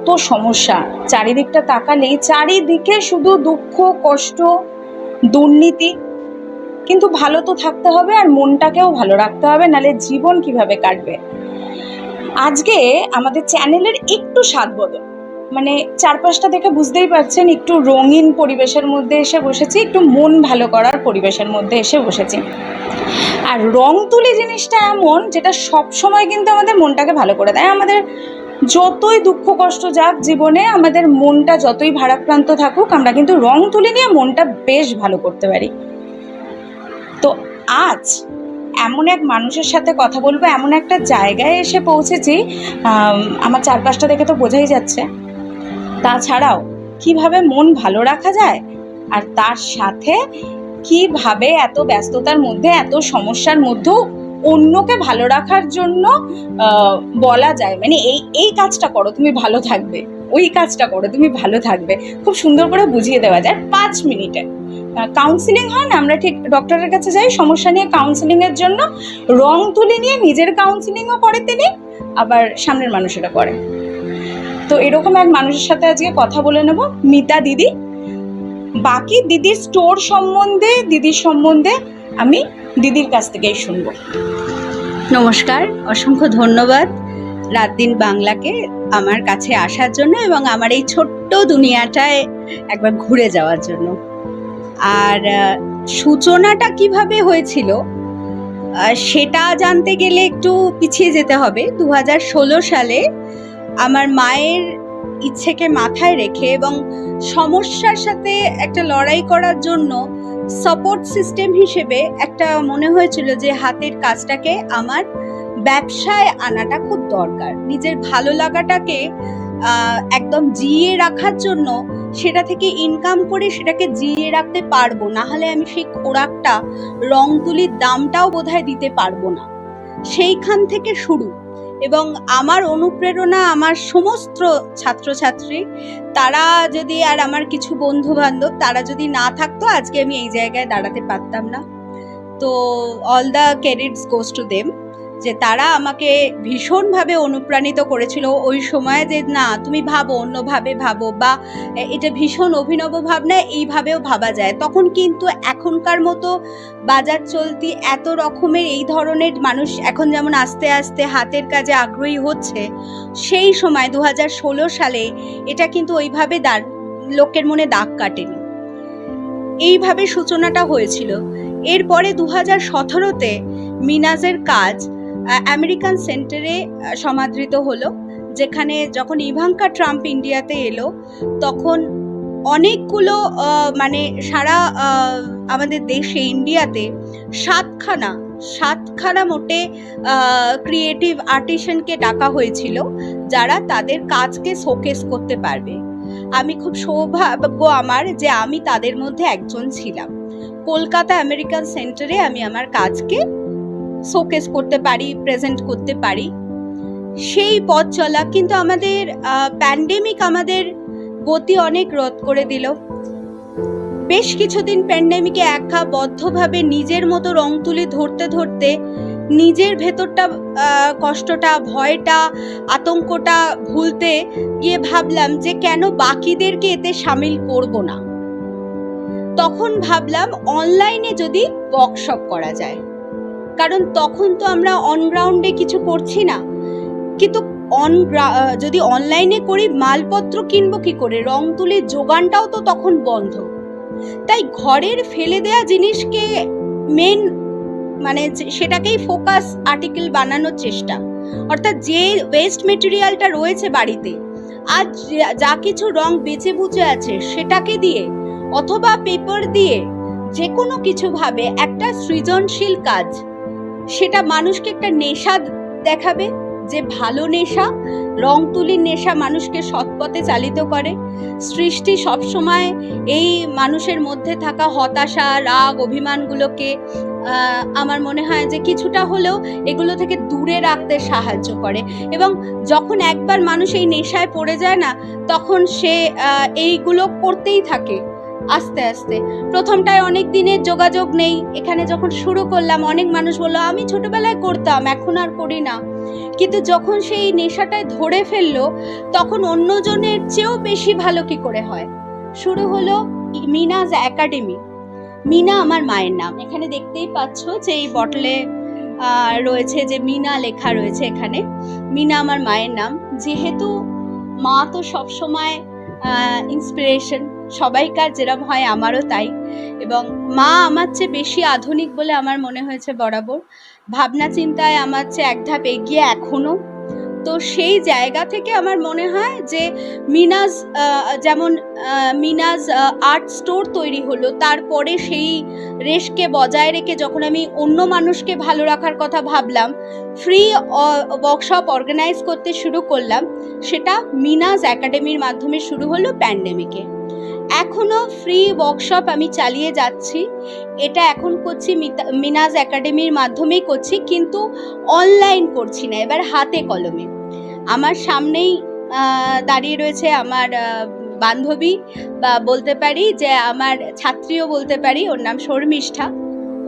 কত সমস্যা। চারিদিকটা তাকালেই চারিদিকে শুধু দুঃখ, কষ্ট, দুর্নীতি। কিন্তু ভালো তো থাকতে হবে আর মনটাকেও ভালো রাখতে হবে, নালে জীবন কীভাবে কাটবে। আজকে আমাদের চ্যানেলের একটু স্বাদ বদল। মানে চারপাশটা দেখে বুঝতেই পারছেন, একটু রঙিন পরিবেশের মধ্যে এসে বসেছি, একটু মন ভালো করার পরিবেশের মধ্যে এসে বসেছি। আর রং তুলি জিনিসটা এমন, যেটা সব সময় কিন্তু আমাদের মনটাকে ভালো করে দেয়। আমাদের যতই দুঃখ কষ্ট যাক জীবনে আমাদের মনটা যতই ভারাক্রান্ত থাকুক আমরা কিন্তু রং তুলি নিয়ে মনটা বেশ ভালো করতে পারি। তো আজ এমন এক মানুষের সাথে কথা বলব এমন একটা জায়গায় এসে পৌঁছেছি আম, আমার চারপাশটা দেখে তো বোঝাই যাচ্ছে। তাছাড়াও কীভাবে মন ভালো রাখা যায় আর তার সাথে কীভাবে এত ব্যস্ততার মধ্যে এত সমস্যার মধ্যেও অন্যকে ভালো রাখার জন্য বলা যায়। মানে এই এই কাজটা করো, তুমি ভালো থাকবে। ওই কাজটা করো, তুমি ভালো থাকবে। খুব সুন্দর করে বুঝিয়ে দেওয়া যায় পাঁচ মিনিটে। কাউন্সিলিং হয় না, আমরা ঠিক ডক্টরের কাছে যাই, সমস্যা নিয়ে কাউন্সিলিংয়ের জন্য। রং তুলে নিয়ে নিজের কাউন্সিলিংও করে তিনি, আবার সামনের মানুষেরা করে। তো এরকম এক মানুষের সাথে আজকে কথা বলে নেব, মিতা দিদি। বাকি দিদির স্টোর সম্বন্ধে, দিদির সম্বন্ধে আমি দিদির কাছ থেকেই শুনব। নমস্কার, অসংখ্য ধন্যবাদ রাত দিন বাংলাকে আমার কাছে আসার জন্য এবং আমার এই ছোট্ট দুনিয়াটায় একবার ঘুরে যাওয়ার জন্য। আর সূচনাটা কীভাবে হয়েছিল সেটা জানতে গেলে একটু পিছিয়ে যেতে হবে। দু হাজার ষোলো সালে আমার মায়ের ইচ্ছেকে মাথায় রেখে এবং সমস্যার সাথে একটা লড়াই করার জন্য সাপোর্ট সিস্টেম হিসেবে একটা মনে হয়েছিল যে হাতের কাজটাকে আমার ব্যবসায় আনাটা খুব দরকার। নিজের ভালো লাগাটাকে একদম জিয়ে রাখার জন্য সেটা থেকে ইনকাম করে সেটাকে জিয়ে রাখতে পারব, না হলে আমি সেই খোরাকটা রং তুলির দামটাও বোধহয় দিতে পারব না। সেইখান থেকে শুরু। এবং আমার অনুপ্রেরণা আমার সমস্ত ছাত্রছাত্রী, তারা যদি আর আমার কিছু বন্ধু বান্ধব তারা যদি না থাকতো, আজকে আমি এই জায়গায় দাঁড়াতে পারতাম না। তো all the credits goes to them যে তারা আমাকে ভীষণভাবে অনুপ্রাণিত করেছিল ওই সময় যে, না, তুমি ভাবো, অন্যভাবে ভাবো বা এটা ভীষণ অভিনব ভাবনা, এইভাবেও ভাবা যায়। তখন কিন্তু এখনকার মতো বাজার চলতি এত রকমের এই ধরনের মানুষ এখন যেমন আস্তে আস্তে হাতের কাজে আগ্রহী হচ্ছে, সেই সময় দু হাজার ষোলো সালে এটা কিন্তু ওইভাবে দাঁড়, লোকের মনে দাগ কাটেনি। এইভাবে সূচনাটা হয়েছিল। এরপরে দু হাজার সতেরোতে মিনাজের কাজ আমেরিকান সেন্টারে সমাদৃত হলো। যেখানে যখন ইভাঙ্কা ট্রাম্প ইন্ডিয়াতে এলো, তখন অনেকগুলো মানে সারা আমাদের দেশে, ইন্ডিয়াতে সাতখানা সাতখানা মোটে ক্রিয়েটিভ আর্টিশনকে ডাকা হয়েছিল, যারা তাদের কাজকে শোকেস করতে পারবে। আমি খুব সৌভাগ্য আমার যে আমি তাদের মধ্যে একজন ছিলাম। কলকাতা আমেরিকান সেন্টারে আমি আমার কাজকে শোকেস করতে পারি প্রেজেন্ট করতে পারি। সেই পথ চলা কিন্তু আমাদের প্যান্ডেমিক আমাদের গতি অনেক রোধ করে দিল। বেশ কিছুদিন প্যান্ডেমিকে একা বদ্ধভাবে নিজের মতো রং তুলি ধরতে ধরতে নিজের ভেতরটা কষ্টটা, ভয়টা, আতঙ্কটা ভুলতে গিয়ে ভাবলাম যে কেন বাকিদেরকে এতে সামিল করব না। তখন ভাবলাম অনলাইনে যদি ওয়ার্কশপ করা যায়। কারণ তখন তো আমরা অনগ্রাউন্ডে কিছু করছি না। কিন্তু অন যদি অনলাইনে করি, মালপত্র কিনবো কি করে? রং তুলির যোগানটাও তো তখন বন্ধ। তাই ঘরের ফেলে দেয়া জিনিসকে মেন মানে সেটাকেই ফোকাস আর্টিকেল বানানোর চেষ্টা। অর্থাৎ যে ওয়েস্ট মেটেরিয়ালটা রয়েছে বাড়িতে আজ যা- যা কিছু রং বেঁচে বুঝে আছে, সেটাকে দিয়ে অথবা পেপার দিয়ে যে কোনো কিছুভাবে একটা সৃজনশীল কাজ। সেটা মানুষকে একটা নেশা দেখাবে যে ভালো নেশা রং তুলির নেশা মানুষকে সৎপথে চালিত করে। সৃষ্টি সবসময় এই মানুষের মধ্যে থাকা হতাশা, রাগ, অভিমানগুলোকে আমার মনে হয় যে কিছুটা হলেও এগুলো থেকে দূরে রাখতে সাহায্য করে। এবং যখন একবার মানুষ এই নেশায় পড়ে যায় না, তখন সে এইগুলো করতেই থাকে। আস্তে আস্তে। প্রথমটায় অনেক দিনের যোগাযোগ নেই। এখানে যখন শুরু করলাম, অনেক মানুষ বলল, আমি ছোটবেলায় করতাম, এখন আর করি না। কিন্তু যখন সেই নেশাটায় ধরে ফেলল, তখন অন্যজনের চেয়েও বেশি ভালো কি করে হয়? শুরু হলো মিনাজ একাডেমি। মিনা আমার মায়ের নাম। এখানে দেখতেই পাচ্ছ যে এই বটলে রয়েছে যে মিনা লেখা রয়েছে এখানে। মিনা আমার মায়ের নাম। যেহেতু মা তো সবসময় ইন্সপিরেশন সবাইকার যেরম হয় আমারও তাই। এবং মা আমার চেয়ে বেশি আধুনিক বলে আমার মনে হয়েছে বরাবর। ভাবনা চিন্তায় আমার চেয়ে এক ধাপ এগিয়ে এখনও তো সেই জায়গা থেকে আমার মনে হয় যে মিনাজ যেমন মিনাজ আর্ট স্টোর তৈরি হলো, তারপরে সেই রেশকে বজায় রেখে যখন আমি অন্য মানুষকে ভালো রাখার কথা ভাবলাম ফ্রি ওয়ার্কশপ অর্গানাইজ করতে শুরু করলাম, সেটা মিনাজ একাডেমির মাধ্যমে শুরু হলো প্যান্ডেমিকে এখনও ফ্রি ওয়ার্কশপ আমি চালিয়ে যাচ্ছি। এটা এখন করছি মিনাজ একাডেমির মাধ্যমেই করছি, কিন্তু অনলাইন করছি না, এবার হাতে কলমে। আমার সামনেই দাঁড়িয়ে রয়েছে আমার বান্ধবী বা বলতে পারি যে আমার ছাত্রীও বলতে পারি, ওর নাম শর্মিষ্ঠা।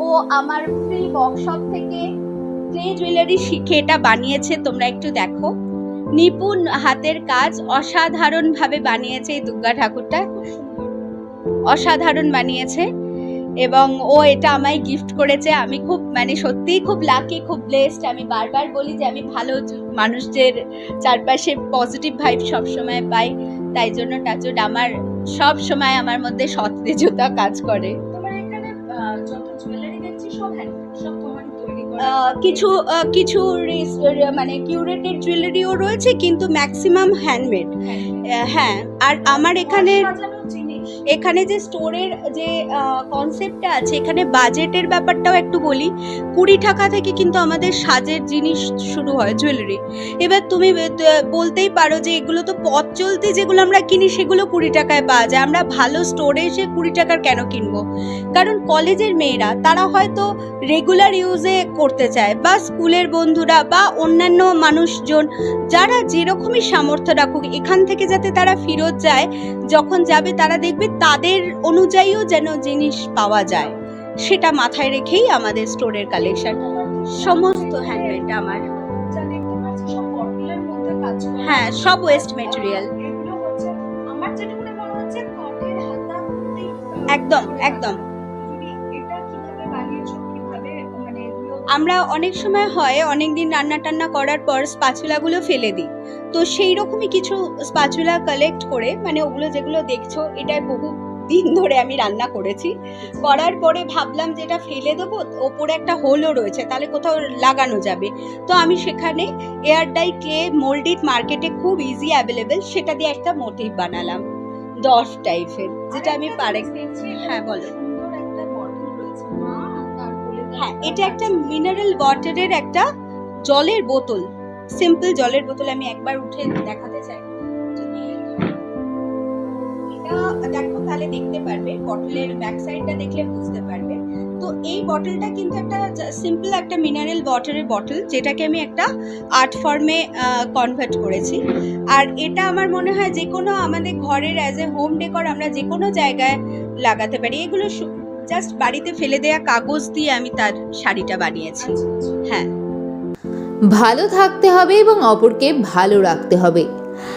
ও আমার ফ্রি ওয়ার্কশপ থেকে ক্লে জুয়েলারি শিখে এটা বানিয়েছে, তোমরা একটু দেখো। নিপুণ হাতের কাজ অসাধারণভাবে বানিয়েছে এই দুর্গা ঠাকুরটা। অসাধারণ বানিয়েছে এবং ও এটা আমায় গিফট করেছে। আমি খুব মানে সত্যিই খুব লাকি খুব ব্লেসড আমি বারবার বলি যে আমি ভালো মানুষদের চারপাশে পজিটিভ ভাইব সবসময় পাই। তাই জন্য টাচুড আমার সব সময় আমার মধ্যে সতেজতা কাজ করে। কিছু কিছু মানে কিউরেটেড জুয়েলারিও রয়েছে কিন্তু ম্যাক্সিমাম হ্যান্ডমেড হ্যাঁ। আর আমার এখানে এখানে যে স্টোরের যে কনসেপ্টটা আছে, এখানে বাজেটের ব্যাপারটাও একটু বলি। কুড়ি টাকা থেকে কিন্তু আমাদের সাজের জিনিস শুরু হয় জুয়েলারি এবার তুমি বলতেই পারো যে এগুলো তো পথ চলতি যেগুলো আমরা কিনি, সেগুলো কুড়ি টাকায় পাওয়া যায়। আমরা ভালো স্টোরে এসে কুড়ি টাকার কেন কিনবো? কারণ কলেজের মেয়েরা, তারা হয়তো রেগুলার ইউজে করতে চায়, বা স্কুলের বন্ধুরা, বা অন্যান্য মানুষজন, যারা যেরকমই সামর্থ্য রাখুক, এখান থেকে যাতে তারা ফেরত যায়, যখন যাবে তারা দেখবে তাদের অনুযায়ীও যেন জিনিস পাওয়া যায় সেটা মাথায় রেখেই আমাদের স্টোরের কালেকশন সমস্ত হ্যান্ডমেড আমার। হ্যাঁ সব ওয়েস্ট মেটেরিয়াল একদম হচ্ছে আমরা অনেক সময় হয় অনেক দিন রান্না টান্না করার পর স্পাচুলাগুলো ফেলে দিই। তো সেই রকমই কিছু স্পাচুলা কালেক্ট করে মানে ওগুলো যেগুলো দেখছ এটাই বহু দিন ধরে আমি রান্না করেছি। করার পরে ভাবলাম যে এটা ফেলে দেবো ওপরে একটা হোলও রয়েছে তাহলে কোথাও লাগানো যাবে। তো আমি সেখানে এয়ার ডাই ক্লে মোল্ডিড মার্কেটে খুব ইজি অ্যাভেলেবেল সেটা দিয়ে একটা মোটিভ বানালাম। ডফ টাইপের যেটা আমি পারে হ্যাঁ, বলো। হ্যাঁ এটা একটা মিনারেল ওয়াটারের একটা জলের বোতল। সিম্পল জলের বোতল আমি একবার উঠে দেখাতে চাই। এটা দেখো, তাহলে দেখতে পারবে বটলের ব্যাক সাইডটা দেখলে বুঝতে পারবে। তো এই বটলটা কিন্তু একটা সিম্পল একটা মিনারেল ওয়াটারের বটল যেটাকে আমি একটা আর্ট ফর্মে কনভার্ট করেছি। আর এটা আমার মনে হয় যে কোনো আমাদের ঘরের অ্যাজ এ হোম ডেকর আমরা যে কোনো জায়গায় লাগাতে পারি। এগুলো জাস্ট বাড়িতে ফেলে দেয়া কাগজ দিয়ে আমি তার শাড়িটা বানিয়েছি। হ্যাঁ। ভালো থাকতে হবে এবং অপরকে ভালো রাখতে হবে।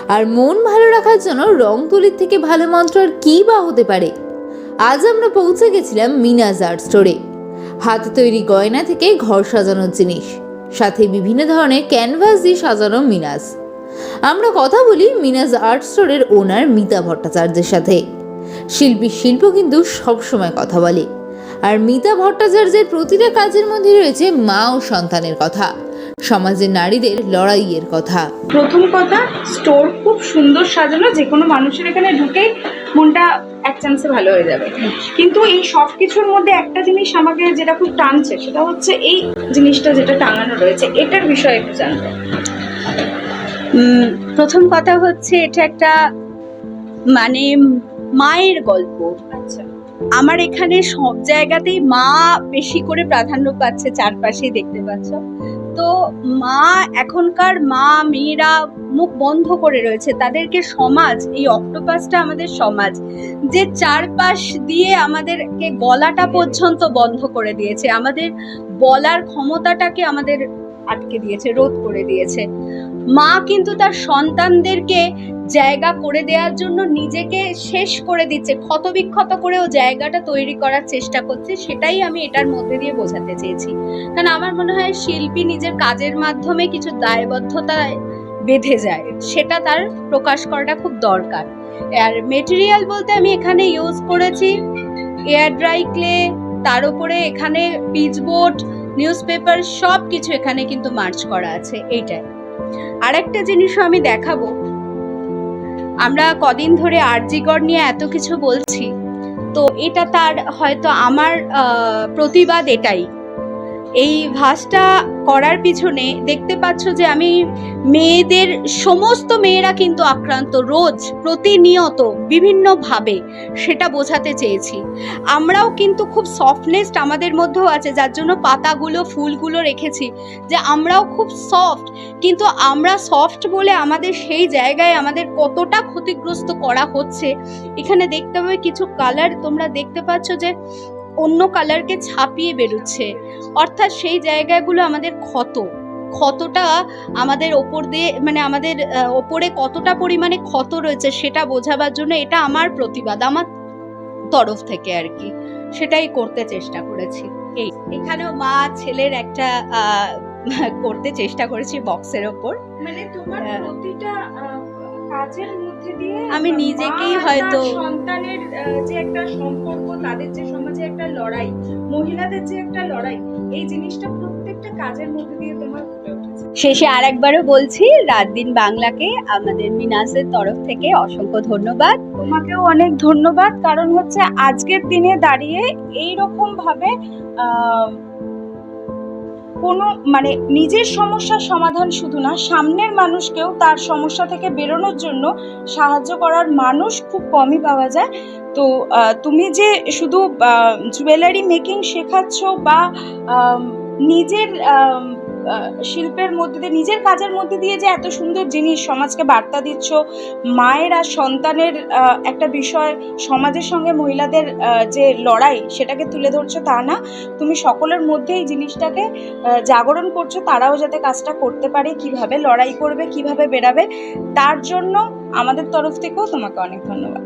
আর মন ভালো রাখার জন্য রং তুলির থেকে ভালো মন্ত্র আর কী বা হতে পারে? আজ আমরা পৌঁছে গেছিলাম মিনাজ আর্ট স্টোরে। হাতে তৈরি গয়না থেকে ঘর সাজানোর জিনিস, সাথে বিভিন্ন ধরনের ক্যানভাস দিয়ে সাজানো মিনাজ। আমরা কথা বলি মিনাজ আর্ট স্টোরের ওনার মিতা ভট্টাচার্যের সাথে। শিল্পী শিল্প কিন্তু সবসময় কথা বলে। আর মিতা ভট্টাচার্যের প্রতিটা কাজের মধ্যে রয়েছে মা ও সন্তানের কথা সমাজের নারীদের লড়াইয়ের কথা। প্রথম কথা স্টোর খুব সুন্দর সাজানো যে কোনো মানুষের এখানে ঢুকে মনটা এক চান্সে ভালো হয়ে যাবে। কিন্তু এই সব কিছুর মধ্যে একটা জিনিস আমাকে যেটা খুব টানছে সেটা হচ্ছে এই জিনিসটা যেটা টাঙানো রয়েছে এটার বিষয়ে একটু জানতে প্রথম কথা হচ্ছে এটা একটা মানে মায়ের গল্প। আচ্ছা আমার এখানে সব জায়গাতেই মা বেশি করে প্রাধান্য পাচ্ছে চারপাশেই দেখতে পাচ্ছ। তো মা, এখনকার মা, মেয়েরা মুখ বন্ধ করে রয়েছে। তাদেরকে সমাজ, এই অক্টোপাসটা আমাদের সমাজ, যে চারপাশ দিয়ে আমাদেরকে গলাটা পর্যন্ত বন্ধ করে দিয়েছে। আমাদের বলার ক্ষমতাটাকে আমাদের আটকে দিয়েছে, রোধ করে দিয়েছে। মা কিন্তু তার সন্তানদেরকে জায়গা করে দেওয়ার জন্য নিজেকে শেষ করে দিচ্ছে, ক্ষতবিক্ষত করে ও জায়গাটা তৈরি করার চেষ্টা করছে, সেটাই আমি এটার মধ্যে দিয়ে বোঝাতে চেয়েছি। কারণ আমার মনে হয় শিল্পী নিজের কাজের মাধ্যমে কিছু দায়বদ্ধতায় বেঁধে যায়, সেটা তার প্রকাশ করাটা খুব দরকার। আর মেটেরিয়াল বলতে আমি এখানে ইউজ করেছি এয়ার ড্রাই ক্লে তার উপরে এখানে পিচবোর্ড নিউজ পেপার সব কিছু এখানে কিন্তু মার্চ করা আছে, এইটাই। আরেকটা জিনিসও আমি দেখাবো আমরা কদিন ধরে আরজিগড় নিয়ে এত কিছু বলছি, তো এটা তার হয়তো আমার প্রতিবাদ এটাই। এই ভাসটা করার পিছনে দেখতে পাচ্ছ যে আমি মেয়েদের সমস্ত মেয়েরা কিন্তু আক্রান্ত রোজ, প্রতিনিয়ত, বিভিন্নভাবে। সেটা বোঝাতে চেয়েছি। আমরাও কিন্তু খুব সফটনেস আমাদের মধ্যেও আছে, যার জন্য পাতাগুলো, ফুলগুলো রেখেছি যে আমরাও খুব সফট কিন্তু আমরা সফট বলে আমাদের সেই জায়গায় আমাদের কতটা ক্ষতিগ্রস্ত করা হচ্ছে, এখানে দেখতে হবে কিছু কালার তোমরা দেখতে পাচ্ছ যে অন্য কালারকে ছাপিয়ে বেরোচ্ছে। অর্থাৎ সেই জায়গাগুলো আমাদের ক্ষত। ক্ষতটা আমাদের ওপর দিয়ে মানে আমাদের ওপরে কতটা পরিমাণে ক্ষত রয়েছে সেটা বোঝাবার জন্য এটা আমার প্রতিবাদ আমার তরফ থেকে আর কি। সেটাই করতে চেষ্টা করেছি। এই এখানেও মা ছেলের একটা করতে চেষ্টা করেছি বক্সের ওপর। মানে তোমার হ্যাঁ। প্রতিটা কাজের মধ্যে দিয়ে আমি নিজেকেই হয়তো- সন্তানের যে একটা সম্পর্ক তাদের যে সমাজে একটা লড়াই মহিলাদের যে একটা লড়াই এই জিনিসটা প্রত্যেকটা কাজের মধ্যে দিয়ে তোমার শেষে আরেকবারও বলছি রাত দিন বাংলাকে আমাদের মিনাসের তরফ থেকে অসংখ্য ধন্যবাদ। তোমাকেও অনেক ধন্যবাদ কারণ হচ্ছে আজকের দিনে দাঁড়িয়ে এই রকম ভাবে আহ, কোনো মানে নিজের সমস্যার সমাধান শুধু না, সামনের মানুষকেও তার সমস্যা থেকে বেরোনোর জন্য সাহায্য করার মানুষ খুব কমই পাওয়া যায়। তো তুমি যে শুধু জুয়েলারি মেকিং শেখাচ্ছ বা নিজের শিল্পের মধ্যে দিয়ে, নিজের কাজের মধ্যে দিয়ে যে এত সুন্দর জিনিস সমাজকে বার্তা দিচ্ছ, মায়ের আর সন্তানের একটা বিষয়, সমাজের সঙ্গে মহিলাদের যে লড়াই সেটাকে তুলে ধরছো তা না। তুমি সকলের মধ্যে এই জিনিসটাকে জাগরণ করছ, তারাও যাতে কাজটা করতে পারে, কীভাবে লড়াই করবে, কীভাবে বেরাবে তার জন্য আমাদের তরফ থেকেও তোমাকে অনেক ধন্যবাদ।